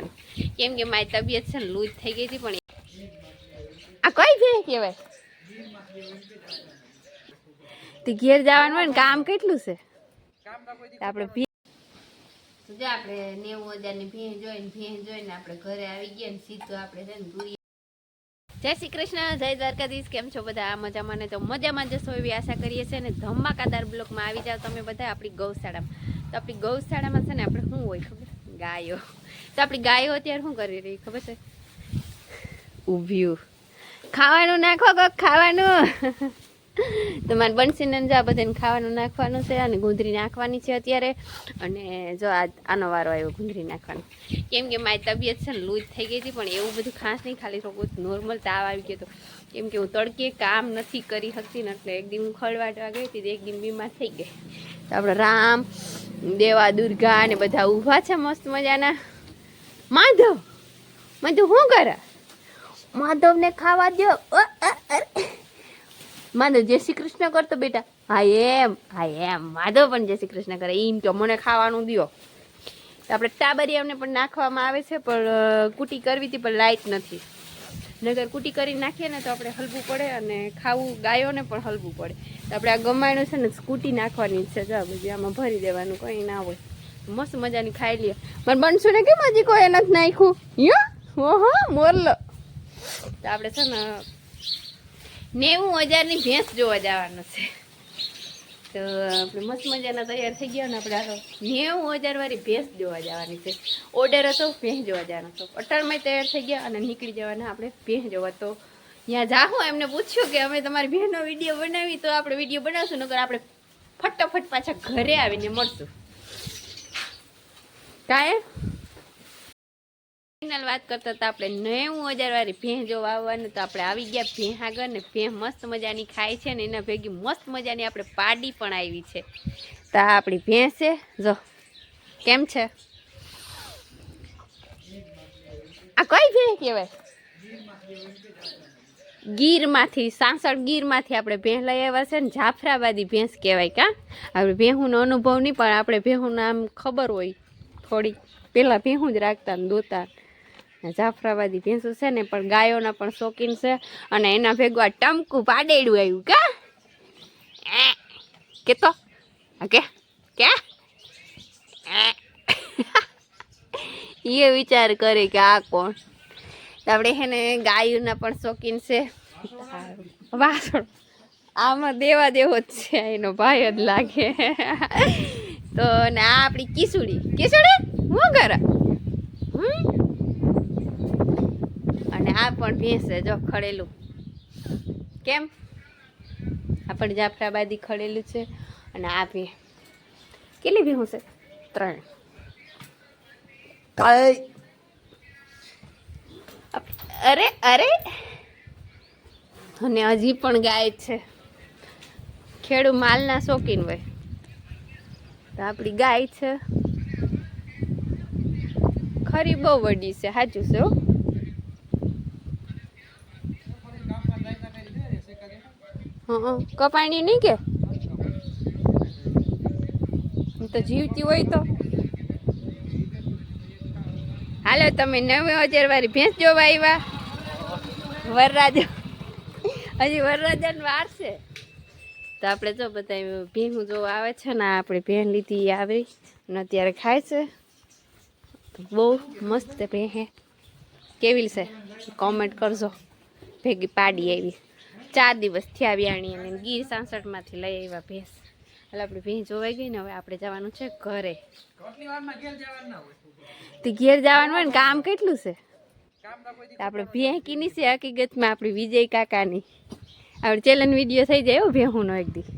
નાખવાની કેમ કે મારી તબિયત છે ને લૂજ થઈ ગઈ હતી પણ આ કઈ ભે કહેવાય? તે ઘેર જવાનું હોય ને કામ કેટલું છે? આપણે જો આપણે નેવું હજારની ભેં જોઈને ભેં જોઈને આપણે ઘરે આવી ગયા ને સીધું આપણે છે ને પૂરી જય શ્રી કૃષ્ણ જય દ્વારકાધીશ. કેમ છો બધા? આ મજામાં ને તો મજામાં જશો એવી આશા કરીએ છીએ ને ધમાકાદાર બ્લોકમાં આવી જાઓ તમે બધા આપણી ગૌશાળામાં. તો આપણી ગૌશાળામાં છે ને આપણે શું હોય ખબર? ગાયો. તો આપણી ગાયો અત્યારે શું કરી રહી ખબર છે? ઊભ્યું ખાવાનું નાખો કોક, ખાવાનું. તમારે બંસીને જા બધાને ખાવાનું નાખવાનું છે અને ગુંદરી નાખવાની છે અત્યારે. અને જો આ આનો વારો આવ્યો ગુંદરી નાખવાનો. કેમ કે મારી તબિયત છે ને લૂજ થઈ ગઈ હતી, પણ એવું બધું ખાસ નહીં, ખાલી થોડું નોર્મલ તાવ આવી ગયો હતો. કેમ કે હું તડકે કામ નથી કરી શકતી ને એટલે એક દિન હું ખળવાટવા ગઈ હતી તો એક દિન બીમાર થઈ ગઈ. તો આપણે રામ દેવા દુર્ગા ને બધા ઊભા છે મસ્ત મજાના. માધવ માધવ શું કરે? માધવને ખાવા દો. માધવ જય શ્રી કૃષ્ણ કરતો બેટા. હા એમ હા એમ. માધવ પણ જય શ્રી કૃષ્ણ કરે. એમ કે મને ખાવાનું દ્યો. તો આપણે ટાબરિયામને પણ નાખવામાં આવે છે પણ કુટી કૂટી કરવી હતી પણ લાઇટ નથી. નગર કૂટી કરી નાખીએ ને તો આપણે હલવું પડે અને ખાવું, ગાયોને પણ હલવું પડે. તો આપણે આ ગમાયણું છે ને સ્કૂટી નાખવાની છે. જો બધી આમાં ભરી દેવાનું, કંઈ ના હોય. મસ્ત મજાની ખાઈ લઈએ. પણ બનશું ને કેમ હજી કોઈ નથી નાખ્યું? યો, ઓહો, મોરલો. તો આપણે છે ને, નેવું હજારની ભેંસ જોવા જવાનું છે. તો આપણે મસ્ત મજાના તૈયાર થઈ ગયા ને આપણે આ નેવું હજાર વાળી ભેંસ જોવા જવાની છે. ઓર્ડર હતો, ભેંસ જોવા જવાનો હતો. અટાણમાં તૈયાર થઈ ગયા અને નીકળી જવાના આપણે ભેંસ જોવા. તો ત્યાં જાહું, એમને પૂછ્યું કે અમે તમારી બહેનનો વીડિયો બનાવી, તો આપણે વીડિયો બનાવશું, નકર આપણે ફટાફટ પાછા ઘરે આવીને મળશું. કાંઈ ફાઇનલ વાત કરતા હતા આપણે નેવું હજાર વાળી ભેં જો વાવવાનું, તો આપણે આવી ગયા ભેં આગળ ને ભેં મસ્ત મજાની ખાય છે ને એના ભેગી મસ્ત મજાની આપણે પાડી પણ આવી છે. તો આ આપણી ભેંસ છે. જો, કેમ છે? આ કઈ ભેં કહેવાય? ગીરમાંથી સાંસળ ગીરમાંથી આપણે ભેં લઈ આવ્યા છે ને જાફરાબાદી ભેંસ કહેવાય કા? આપણે ભેહુંનો અનુભવ નહીં, પણ આપણે ભેહુંના આમ ખબર હોય થોડી પહેલાં ભેહું જ રાખતા ને દોતા. જાફરાબાદી ભેંસું છે ને પણ ગાયોના પણ શોખીન છે. અને એના ભેગું આ ટમકું પાડેડું આવ્યું કા? એ, કે કે. એ. વિચાર કરે કે આ કોણ? આપણે હે ને ગાયોના પણ શોખીન છે. વાસણ આમાં દેવા દેવો જ છે એનો ભાઈ જ લાગે. તો ને આ આપણી કિસુડી. કિસુડી હું કરે? હમ? આ પણ ભેંસ છે જો ખડેલું. કેમ? આ પણ જાફરાબાદી ખડેલું છે અને આ ભે કેટલી ભેહું છે? ત્રણ. અરે! અરે અને હજી પણ ગાય છે. ખેડૂ માલના શોખીન હોય. તો આપણી ગાય છે. ખરી બહુ વડી છે સાચું છે હો હં કપાણી નહીં કે? તો જીવતી હોય તો. હાલો, તમે નવે હજાર વાળી ભેંસ જોવા આવ્યા વરરાજા. હજી વરરાજાને વાર છે. તો આપણે જો બધા ભેહું જોવા આવે છે ને, આપણે ભેં લીધી આવી અને અત્યારે ખાય છે. બહુ મસ્ત ભેહે કેવી છે? કોમેન્ટ કરજો. ભેગી પાડી આવી. ચાર દિવસ થયા વ્યાણી અને ગીર સાંસઠમાંથી લઈ આવ્યા ભેંસ. એટલે આપણે ભેં જોવાઈ ગઈ ને હવે આપણે જવાનું છે ઘરે. તે ઘેર જવાનું હોય ને કામ કેટલું છે? આપણે ભેંકીની છે હકીકતમાં આપણી વિજય કાકાની. આપણે ચેલન વીડિયો થઈ જાય હો ભેહુંનો એક દી.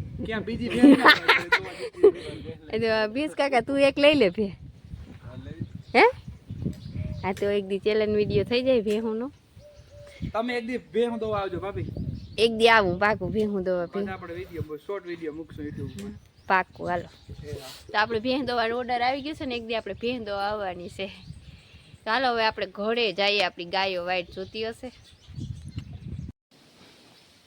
ભીસ કાકા તું એક લઈ લે ભે. હે? હા તો એક દી ચેલન વીડિયો થઈ જાય ભેહુંનો. તમે એક દી ભેહું દો આવજો ભાભી. એક દી આવું પાકું ભેહું દોવા ભે આપણે વિડિયો શોર્ટ વિડિયો મૂકશું યુટ્યુબ પર પાકું હાલો. તો આપણે ભેં દોવાનો ઓર્ડર આવી ગયો છે ને એક દી આપણે ભેહ દોવા આવવાની છે. ચાલો હવે આપણે ઘરે જઈએ આપણી ગાયો વાઈટ જોતી હશે.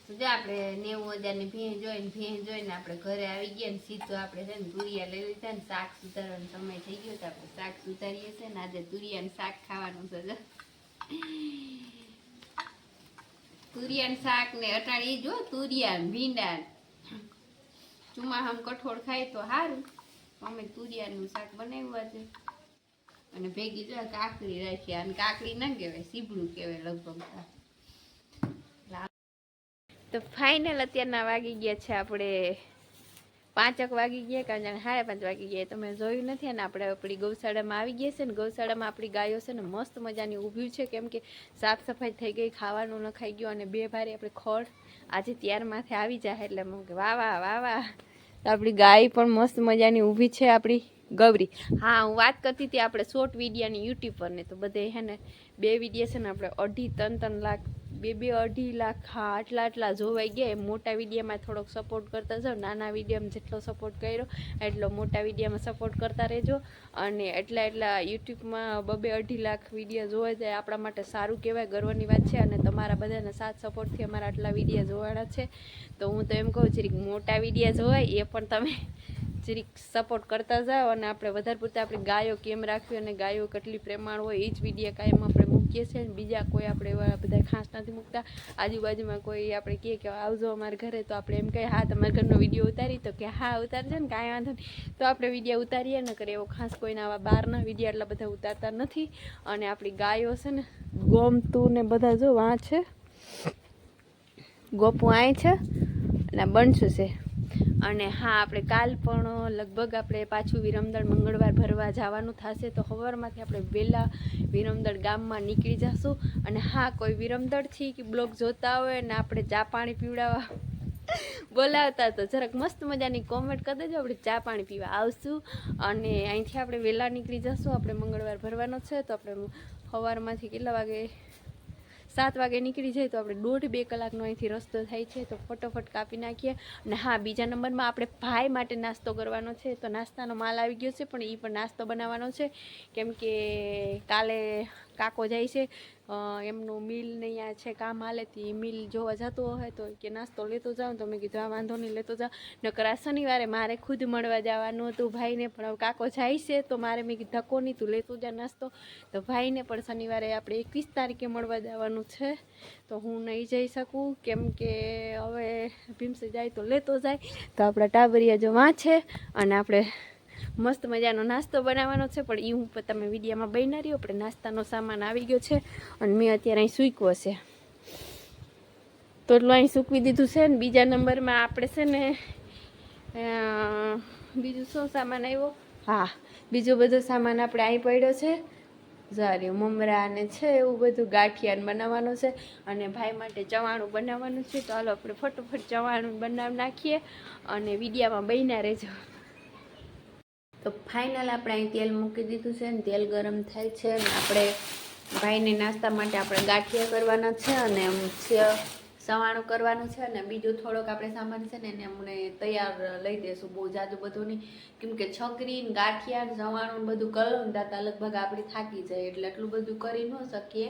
જો આપણે નેવું હજારની ભેં જોઈને ભેં જોઈને આપણે ઘરે આવી ગયા ને સીધું આપણે છે ને તુરિયા લઈ લીધા ને શાક સુધારવાનો સમય થઈ ગયો તો આપણે શાક સુધારીએ છે ને આજે તુરિયાનું શાક ખાવાનું છે તુરિયાનું શાક ને અટાણી જો તુરિયા ભીંડા ને. કઠોળ ખાય તો સારું અમે તુરિયાનું શાક બનાવ્યું છે અને ભેગી જો કાકડી રાખી અને કાકડી ના કહેવાય, સીબડું કહેવાય લગભગ તો ફાઇનલ અત્યારના વાગી ગયા છે આપણે પાંચક વાગી ગયા કારણ સાડા પાંચ વાગી ગયા તમે જોયું નથી અને આપણે આપણી ગૌશાળામાં આવી ગયા છે ને ગૌશાળામાં આપણી ગાયો છે ને મસ્ત મજાની ઊભી છે કેમ કે સાફ સફાઈ થઈ ગઈ, ખાવાનું ન ખાઈ ગયું અને બે ભારે આપણે ખોળ આજે ત્યાર માથે આવી જાય એટલે હું કે વાહ વાહ વાહ વાહ. આપણી ગાય પણ મસ્ત મજાની ઊભી છે આપણી ગૌરી. હા, હું વાત કરતી હતી આપણે શોર્ટ વિડીયાની યુટ્યુબ પર ને તો બધે હે ને બે વીડિયો છે ને આપણે અઢી ત્રણ ત્રણ લાખ બે બે અઢી લાખ આટલા આટલા જોવાઈ ગયા. એમ મોટા વિડીયામાં થોડોક સપોર્ટ કરતા જાઓ. નાના વિડીયામાં જેટલો સપોર્ટ કર્યો, એટલો મોટા વિડીયામાં સપોર્ટ કરતા રહેજો. અને એટલા એટલા યુટ્યુબમાં બબે અઢી લાખ વિડીયા જોવા જાય, આપણા માટે સારું કહેવાય, ગર્વની વાત છે. અને તમારા બધાના સાથ સપોર્ટથી અમારા આટલા વિડીયા જોવાના છે. તો હું તો એમ કહું, જરીક મોટા વિડીયા જોવાય, એ પણ તમે જરીક સપોર્ટ કરતા જાઓ. અને આપણે વધારે પૂરતા આપણી ગાયો કેમ રાખવી અને ગાયો કેટલી પ્રેમાળ હોય એ જ વિડીયા કાયમ આપણે મૂકીએ છીએ અને બીજા કોઈ આપણે એવા બધા ખાસ નથી મૂકતા. આજુબાજુમાં કોઈ આપણે કહે કે આવજો અમારા ઘરે, તો આપણે એમ કહીએ હા, તમારા ઘરનો વીડિયો ઉતારી. તો કે, હા, ઉતારજો ને, કાંઈ વાંધો નહીં. તો આપણે વીડિયો ઉતારીએ ન કરીએ એવો ખાસ કોઈના આવા બહારના વીડિયો એટલા બધા ઉતારતા નથી. અને આપણી ગાયો છે ને, ગોમતું ને બધા જો વાં છે, ગોપું આય છે, અને આ બનશું છે. અને હા, આપણે કાલ પણ, લગભગ આપણે પાછું વિરમદળ મંગળવાર ભરવા જવાનું થશે, તો સવારમાંથી આપણે વહેલા વિરમદળ ગામમાં નીકળી જશું. અને હા, કોઈ વિરમદળથી કે બ્લોગ જોતા હોય ને આપણે ચા પાણી પીવડાવવા બોલાવતા, તો જરાક મસ્ત મજાની કોમેન્ટ કરી દેજો, આપણે ચા પાણી પીવા આવશું. અને અહીંથી આપણે વહેલા નીકળી જશું, આપણે મંગળવાર ભરવાનો છે, તો આપણે સવારમાંથી કેટલા વાગે સાત વાગે નીકળી જાય તો આપણે દોઢ બે કલાકનો અહીંથી રસ્તો થાય છે, તો ફટોફટ કાપી નાખીએ. અને હા, બીજા નંબરમાં આપણે ભાઈ માટે નાસ્તો કરવાનો છે, તો નાસ્તાનો માલ આવી ગયો છે, પણ એ પણ નાસ્તો બનાવવાનો છે. કેમ કે કાલે કાકો જાય છે એમનું મિલ ને અહીંયા છે કામ હાલે તો મિલ જોવા જતો હોય તો કે નાસ્તો લેતો જાઉં તો મેં કીધું, આ વાંધો નહીં, લેતો જાઉં. નકર આ શનિવારે મારે ખુદ મળવા જવાનું હતું ભાઈને, પણ હવે કાકો જાય છે તો મારે મેં કીધું, ધક્કો નહીં, તું લેતો જા નાસ્તો. તો ભાઈને પણ શનિવારે આપણે એકવીસ તારીખે મળવા જવાનું છે. તો હું નહીં જઈ શકું, કેમ કે હવે ભીમસે જાય તો લેતો જાય. તો આપણા ટાબરિયા જો વાંચે અને આપણે મસ્ત મજાનો નાસ્તો બનાવવાનો છે, પણ એ હું તમે વિડીયામાં બના રહ્યો આપણે નાસ્તાનો સામાન આવી ગયો છે અને મેં અત્યારે અહીં સૂક્યો છે. તો એટલું અહીં સૂકવી દીધું છે ને, બીજા નંબરમાં આપણે છે ને બીજું શું સામાન આવ્યો? હા, બીજો બધો સામાન આપણે અહીં પડ્યો છે. સારી મમરા ને છે એવું બધું ગાંઠિયાને બનાવવાનું છે અને ભાઈ માટે ચવાણું બનાવવાનું છે. તો હાલો આપણે ફટોફટ ચવાણું બનાવી નાખીએ અને વિડીયામાં બહીના રહેજો. તો ફાઇનલ આપણે અહીં તેલ મૂકી દીધું છે ને તેલ ગરમ થાય છે અને આપણે ભાઈને નાસ્તા માટે આપણે ગાંઠિયા કરવાના છે અને સવાણું કરવાનું છે અને બીજું થોડોક આપણે સામાન છે ને એને અમને તૈયાર લઈ દઈશું બહુ જાજુ બધું નહીં. કેમકે છકરી ગાંઠિયા સવાણું બધું કરો દાતા લગભગ આપણી થાકી જાય એટલે એટલું બધું કરી ન શકીએ.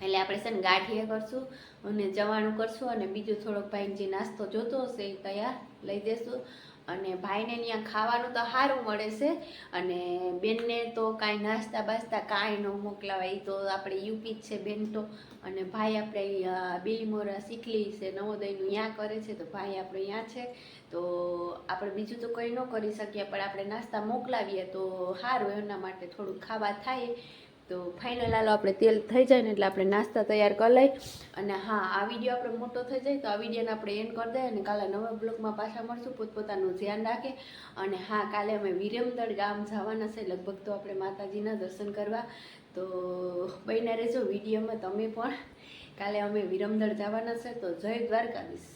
એટલે આપણે છે ને ગાંઠિયા કરશું અને ચવાણું કરશું અને બીજું થોડોક ભાઈને જે નાસ્તો જોતો હશે એ તૈયાર લઈ દેશું. અને ભાઈને ત્યાં ખાવાનું તો સારું મળે છે. અને બેનને તો કાંઈ નાસ્તા બાસ્તા કાંઈ ન મોકલાવાય એ તો આપણે યુપી જ છે બેન તો. અને ભાઈ આપણે બિલીમોરા શીખલી છે, નવોદયનું ત્યાં કરે છે, તો ભાઈ આપણે ત્યાં છે. તો આપણે બીજું તો કંઈ ન કરી શકીએ, પણ આપણે નાસ્તા મોકલાવીએ તો સારું એના માટે થોડુંક ખાવા થાય. તો ફાઇનલ હાલો આપણે તેલ થઈ જાય ને એટલે આપણે નાસ્તા તૈયાર કરી લઈ અને હા, આ વીડિયો આપણે મોટો થઈ જાય તો આ વિડીયોને આપણે એન્ડ કરી દઈએ અને કાલે નવા બ્લોગમાં પાછા મળશું. પોતપોતાનું ધ્યાન રાખે અને હા, કાલે અમે વિરમદળ ગામ જવાના છે. લગભગ તો આપણે માતાજીના દર્શન કરવા. તો બહીને રહેજો વિડીયોમાં તમે પણ. કાલે અમે વિરમદળ જવાના છે. તો જય દ્વારકાધીશ.